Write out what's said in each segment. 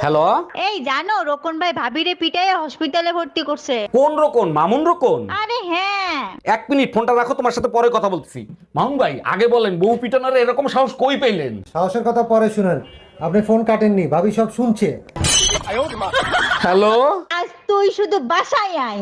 Hello এই জানো রোকন ভাই ভাবিরে পিটাই হসপিটালে ভর্তি করছে। কোন রকম মামুন রকম আরে হ্যাঁ। এক মিনিট ফোনটা রাখো তোমার সাথে পরে কথা বলছি মামুন ভাই আগে বলেন বউ পিটানোর এরকম সাহস কই পেলেন? সাহসের কথা পরে শুনেন। আপনি ফোন কাটেননি ভাবি সব শুনছে। হ্যালো আজ তুই শুধু বাসায় আয়।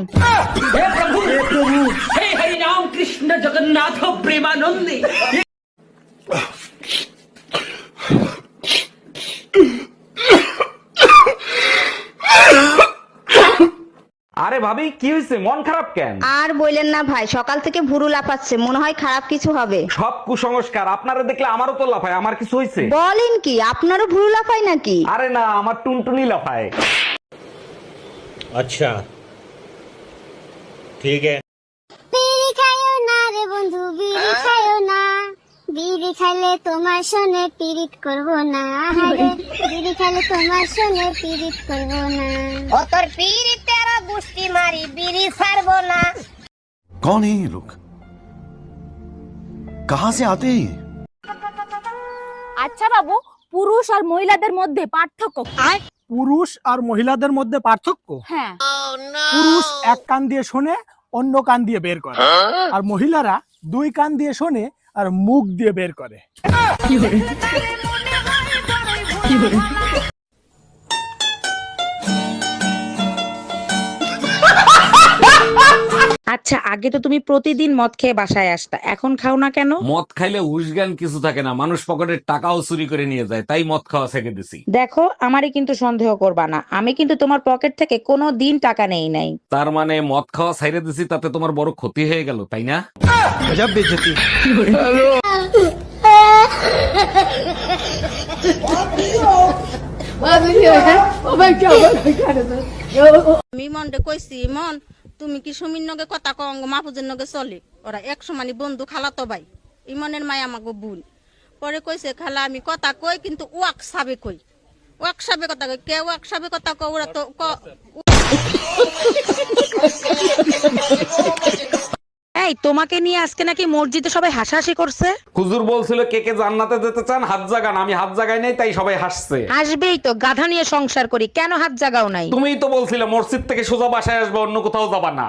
আরে ভাবি কি হয়েছে মন খারাপ কেন? আর বলেন না ভাই সকাল থেকে ভুরু লাফাচ্ছে মনে হয় খারাপ কিছু হবে। সব কুসংস্কার আপনারা দেখলে আমারও তো লাফায় আমার কিছু হয়েছে বলেন কি আপনারও ভুরু লাফায় নাকি? আরে না আমার টুনটুনি লাফায়। আচ্ছা। ঠিক আছে। বিড়ি খাইও না রে বন্ধু বিড়ি খাইও না। বিড়ি খাইলে তোমার শুনে পিরিত করব না। আহারে, বিড়ি খাইলে তোমার শুনে পিরিত করব না। ও তোর পিড়িতে গুষ্টি মারি বিড়ি ছাড়বো না कौन है ये लोग कहां से आते हैं ये? আচ্ছা বাবু পুরুষ আর মহিলাদের মধ্যে পার্থক্য কি? পুরুষ আর মহিলাদের মধ্যে পার্থক্য হ্যাঁ পুরুষ এক কান দিয়ে শোনে অন্য কান দিয়ে বের করে আর মহিলারা দুই কান দিয়ে শোনে আর মুখ দিয়ে বের করে আচ্ছা আগে তো তুমি প্রতিদিন মদ খেয়ে বাসায় আসতা এখন খাও না কেন? মদ খাইলে উসগান কিছু থাকে না মানুষ পকেটের টাকাও চুরি করে নিয়ে যায় তাই মদ খাওয়া ছেড়ে দিছি। দেখো আমারই কিন্তু সন্দেহ করবা না আমি কিন্তু তোমার পকেট থেকে কোনো দিন টাকা নেই নাই। তার মানে মদ খাওয়া ছাইরে দিছি তাতে তোমার বড় ক্ষতি হয়ে গেল তাই না? আমি মনরে কইছি মন তুমি কি সুমির নগে কথা কঙ্গ মাহফুজের নগে চলে? ওরা এক সমানি বন্ধু খালাতো ভাই। ইমনের মায় আমাকে বোন। পরে কইছে, খালা, আমি কথা কই, কিন্তু ওয়াক সাবে কই? ওয়াক সাবে কথা কই? কে ওয়াক সাবে কথা কই ওরা তো ক- এই তোমাকে নিয়ে আজকে নাকি মসজিদে সবাই হাসাহাসি করছে? হুজুর বলছিল কে কে জান্নাতে যেতে চান হাত জাগান। আমি হাত জাগাই নাই তাই সবাই হাসছে। আসবেই তো গাধা নিয়ে সংসার করি কেন হাত জাগাও নাই? তুমিই তো বলছিলে মসজিদ থেকে সোজা বাসায় আসবে অন্য কোথাও যাবা না।